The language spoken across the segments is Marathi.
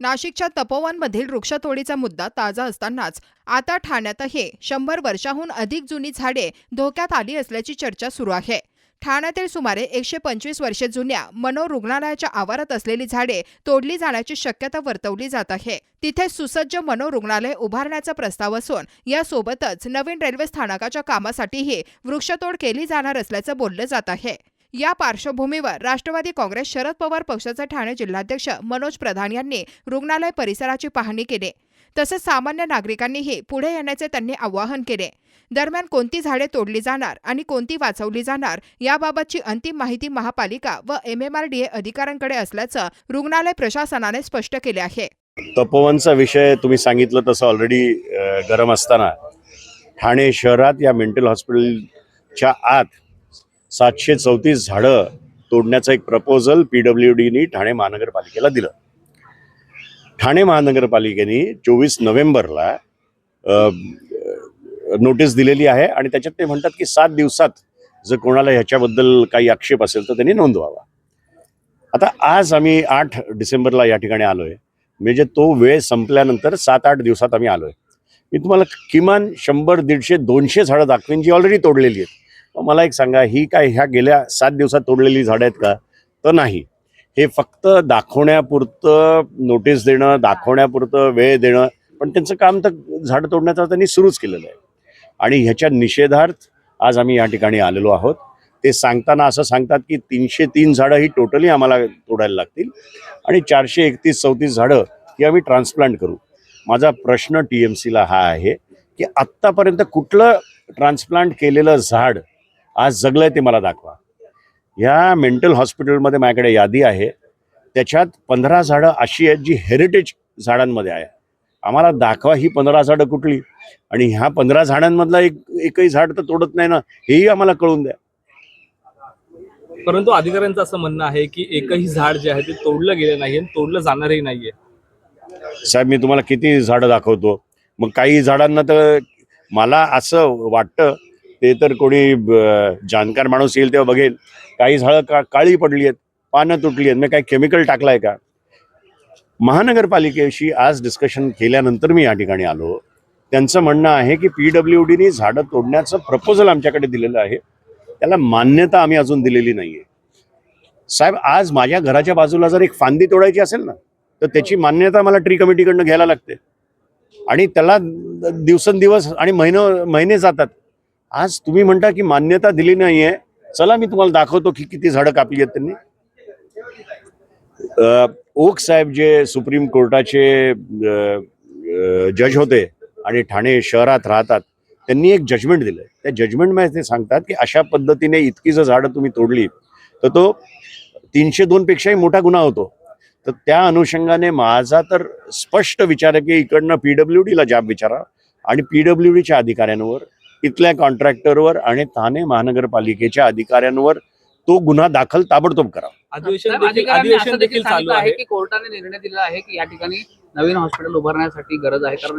नाशिकच्या तपोवनमधील वृक्षतोडीचा मुद्दा ताजा असतानाच आता ठाण्यातही शंभर वर्षाहून अधिक जुनी झाडे धोक्यात आली असल्याची चर्चा सुरू आहे. ठाण्यातील सुमारे एकशे पंचवीस वर्षे जुन्या मनोरुग्णालयाच्या आवारात असलेली झाडे तोडली जाण्याची शक्यता वर्तवली जात आहे. तिथे सुसज्ज मनोरुग्णालय उभारण्याचा प्रस्ताव असून यासोबतच नवीन रेल्वे स्थानकाच्या कामासाठीही वृक्षतोड केली जाणार असल्याचं बोललं जात आहे. या पार्श्वभूमीवर राष्ट्रवादी काँग्रेस शरद पवार पक्षाचे ठाणे जिल्हाध्यक्ष मनोज प्रधान यांनी रुग्णालय परिसराची पाहणी केली. तसंच सामान्य नागरिकांनीही पुढे येण्याचे त्यांनी आवाहन केले. दरम्यान कोणती झाडे तोडली जाणार आणि कोणती वाचवली जाणार याबाबतची अंतिम माहिती महापालिका व M M R D A अधिकाऱ्यांकडे असल्याचं रुग्णालय प्रशासनाने स्पष्ट केले आहे. तपोवनचा विषय तुम्ही सांगितलं तसं ऑलरेडी गरम असताना. ठाणे शहरात या मेंटल हॉस्पिटलच्या आत सातशे चौतीस झाडं तोडण्याचं एक प्रपोजल पी डब्ल्यू डीनी ठाणे महानगरपालिकेला दिलं. ठाणे महानगरपालिकेने चोवीस नोव्हेंबरला नोटीस दिलेली आहे आणि त्याच्यात ते म्हणतात की सात दिवसात जर कोणाला ह्याच्याबद्दल काही आक्षेप असेल तर त्यांनी नोंदवावा. आता आज आम्ही आठ डिसेंबरला या ठिकाणी आलोय. म्हणजे तो वेळ संपल्यानंतर सात आठ दिवसात आम्ही आलोय. मी तुम्हाला किमान शंभर दीडशे दोनशे झाडं दाखवेन जी ऑलरेडी तोडलेली आहेत. मला एक सांगा ही काय ह्या गेल्या सात दिवसात तोडलेली झाडं आहेत का? तर नाही. हे फक्त दाखवण्यापुरतं नोटीस देणं दाखवण्यापुरतं वेळ देणं पण त्यांचं काम तर झाडं तोडण्याचं त्यांनी सुरूच केलेलं आहे. आणि ह्याच्या निषेधार्थ आज आम्ही या ठिकाणी आलेलो आहोत. ते सांगताना असं सांगतात की तीनशे तीन झाडं ही टोटली आम्हाला तोडायला लागतील आणि चारशे एकतीस चौतीस झाडं ही आम्ही ट्रान्सप्लांट करू. माझा प्रश्न टी एम सीला हा आहे की आत्तापर्यंत कुठलं ट्रान्सप्लांट केलेलं झाड आज जगलंय ते मला दाखवा. ह्या मेंटल हॉस्पिटलमध्ये माझ्याकडे यादी आहे. त्याच्यात पंधरा झाडं अशी आहेत जी हेरिटेज झाडांमध्ये आहे. आम्हाला दाखवा ही पंधरा झाडं कुठली. आणि ह्या पंधरा झाडांमधला एक एकही झाड तर तोडत नाही ना हेही आम्हाला कळून द्या. परंतु अधिकाऱ्यांचं असं म्हणणं आहे की एकही झाड जे आहे ते तोडलं गेलं नाही आणि तोडलं जाणारही नाहीये साहेब मी तुम्हाला किती झाडं दाखवतो. मग काही झाडांना तर मला असं वाटतं ते तर कोणी जाणकार माणूस येईल तेव्हा बघेल. काही झाडं का काळी पडली आहेत पानं तुटली आहेत मी काही केमिकल टाकलाय का? महानगरपालिकेशी आज डिस्कशन केल्यानंतर मी या ठिकाणी आलो. त्यांचं म्हणणं आहे की पी डब्ल्यू डीने झाडं तोडण्याचं प्रपोजल आमच्याकडे दिलेलं आहे. त्याला मान्यता आम्ही अजून दिलेली नाहीये. साहेब आज माझ्या घराच्या बाजूला जर एक फांदी तोडायची असेल ना तर त्याची मान्यता मला ट्री कमिटीकडनं घ्यायला लागते. आणि त्याला दिवसेंदिवस आणि महिनो महिने जातात. आज तुम्ही म्हणता की मान्यता दिली नाहीये. चला मी तुम्हाला दाखवतो की किती झाडं कापली आहेत त्यांनी. ओक साहेब जे सुप्रीम कोर्टाचे जज होते आणि ठाणे शहरात राहतात त्यांनी एक जजमेंट दिलं त्या जजमेंटमध्ये ते सांगतात की अशा पद्धतीने इतकी जर झाडं तुम्ही तोडली तर तो तीनशे दोन पेक्षाही मोठा गुन्हा होतो. तर त्या अनुषंगाने माझा तर स्पष्ट विचार आहे की इकडनं पी डब्ल्यू डीला जाब विचारा आणि पी डब्ल्यू डीच्या अधिकाऱ्यांवर इथल्या कॉन्ट्रॅक्टरवर आणि ठाणे महानगरपालिकेच्या अधिकाऱ्यांवर तो गुन्हा दाखल ताबडतोब करा अधिवेशन साहेब, देखील चालू आहे. की कोर्टाने निर्णय दिला आहे की या ठिकाणी नवीन हॉस्पिटल उभारण्यासाठी गरज आहे कारण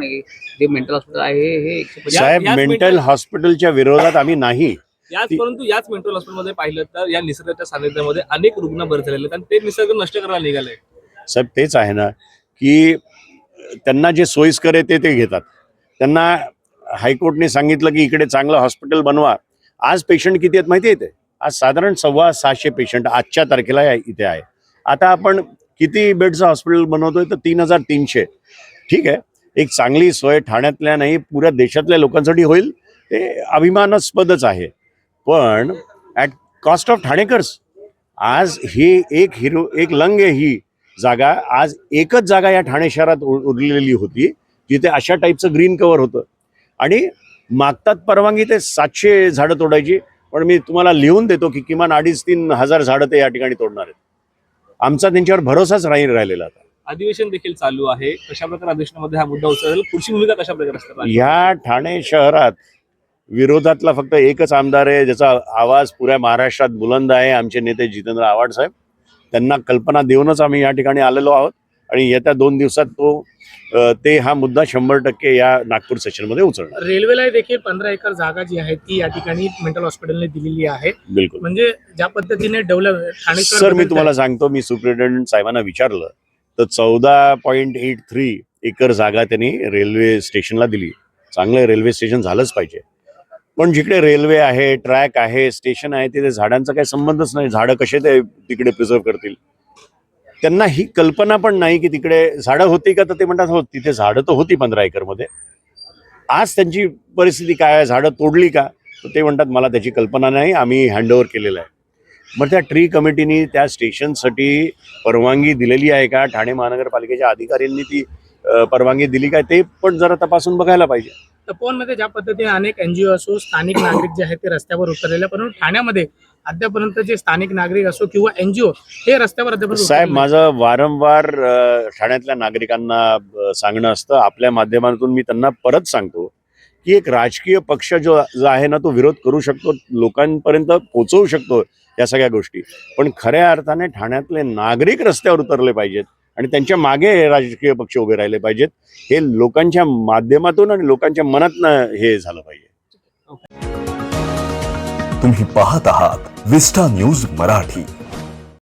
जे मेंटल हॉस्पिटल आहे हे साहेब मेंटल हॉस्पिटलच्या विरोधात आम्ही नाही. याच परंतु याच मेंटल हॉस्पिटलमध्ये पाहिलं तर या निसर्गाच्या सानिध्यामध्ये अनेक रुग्ण बरे झालेले आहेत आणि ते निसर्ग नष्ट करायला निघाले साहेब तेच आहे ना की त्यांना जे सोयीस्कर आहे ते ते घेतात. त्यांना हायकोर्टने सांगितलं की इकडे चांगलं हॉस्पिटल बनवा. आज पेशंट किती आहेत माहिती येते आज साधारण सव्वा सहाशे पेशंट आजच्या तारखेला इथे आहे. आता आपण किती बेडचं हॉस्पिटल बनवतोय तर तीन हजार तीनशे. ठीक आहे? एक चांगली सोय ठाण्यातल्या नाही पुऱ्या देशातल्या लोकांसाठी होईल. ते अभिमानास्पदच आहे. पण ॲट कॉस्ट ऑफ ठाणेकर्स आज ही एक हिरो एक लंग आहे ही जागा. आज एकच जागा या ठाणे शहरात उरलेली होती जिथे अशा टाईपचं ग्रीन कव्हर होतं. आणि मागतात परवानगी ते सातशे झाडं तोडायची पण मी तुम्हाला लिहून देतो की किमान अडीच तीन हजार झाडं ते या ठिकाणी तोडणार आहेत. आमचा त्यांच्यावर भरोसाच राहील राहिलेला आता. अधिवेशन देखील चालू आहे. कशा प्रकारे अधिवेशनामध्ये हा मुद्दा उचलेल? पुढची भूमिका कशा प्रकारे असतात ह्या ठाणे शहरात विरोधातला फक्त एकच आमदार आहे ज्याचा आवाज पुऱ्या महाराष्ट्रात बुलंद आहे आमचे नेते जितेंद्र आव्हाड साहेब. त्यांना कल्पना देऊनच आम्ही या ठिकाणी आलेलो आहोत. आणि येत्या दोन दिवसात तो ते हा मुद्दा शंभर टक्के या नागपूर सेशनमध्ये उचलणार. रेल्वेला देखील पंधरा एकर जागा जी आहे ती या ठिकाणी मेंटल हॉस्पिटलने दिलेली आहे. बिलकुल. म्हणजे ज्या पद्धतीने डेव्हलप सर मी तुम्हाला सांगतो मी सुप्रिटेंडंट साहेबांना विचारलं तर चौदा पॉईंट एट थ्री एकर जागा त्यांनी रेल्वे स्टेशनला दिली. चांगलं रेल्वे स्टेशन झालंच पाहिजे. पण जिकडे रेल्वे आहे ट्रॅक आहे स्टेशन आहे तिथे झाडांचा काही संबंधच नाही. झाडं कसे ते तिकडे प्रिझर्व करतील? त्यांना ही कल्पना पण नाही की तिकडे झाडं होती का तर ते म्हणतात हो तिथे झाडं तर होती पंधरा एकरमध्ये. आज त्यांची परिस्थिती काय आहे? झाडं तोडली का? तर ते म्हणतात मला त्याची कल्पना नाही आम्ही हँडओव्हर केलेलं आहे. मग त्या ट्री कमिटीनी त्या स्टेशनसाठी परवानगी दिलेली आहे का? ठाणे महानगरपालिकेच्या अधिकाऱ्यांनी ती परवानगी दिली काय ते पण जरा तपासून बघायला पाहिजे. तपोवनमध्ये ज्या पद्धतीने अनेक एनजीओ असो स्थानिक नागरिक जे आहेत ते रस्त्यावर उतरलेले. परंतु ठाण्यामध्ये अद्यापर्यंत जे स्थानिक नागरिक असो किंवा एनजीओ हे रस्त्यावर अद्यापर्यंत साहेब माझं वारंवार अ, ठाण्यातल्या नागरिकांना सांगणं असतं. आपल्या माध्यमातून मी त्यांना परत सांगतो की एक राजकीय पक्ष जो जो आहे ना तो विरोध करू शकतो लोकांपर्यंत पोहोचवू शकतो या सगळ्या गोष्टी. पण खऱ्या अर्थाने ठाण्यातले नागरिक रस्त्यावर उतरले पाहिजेत. आणि त्यांच्या मागे राजकीय पक्ष उभे राहिले पाहिजेत. हे लोकांच्या माध्यमातून आणि लोकांच्या मनातनं हे झालं पाहिजे. तुम्ही पाहत आहात विस्टा न्यूज मराठी.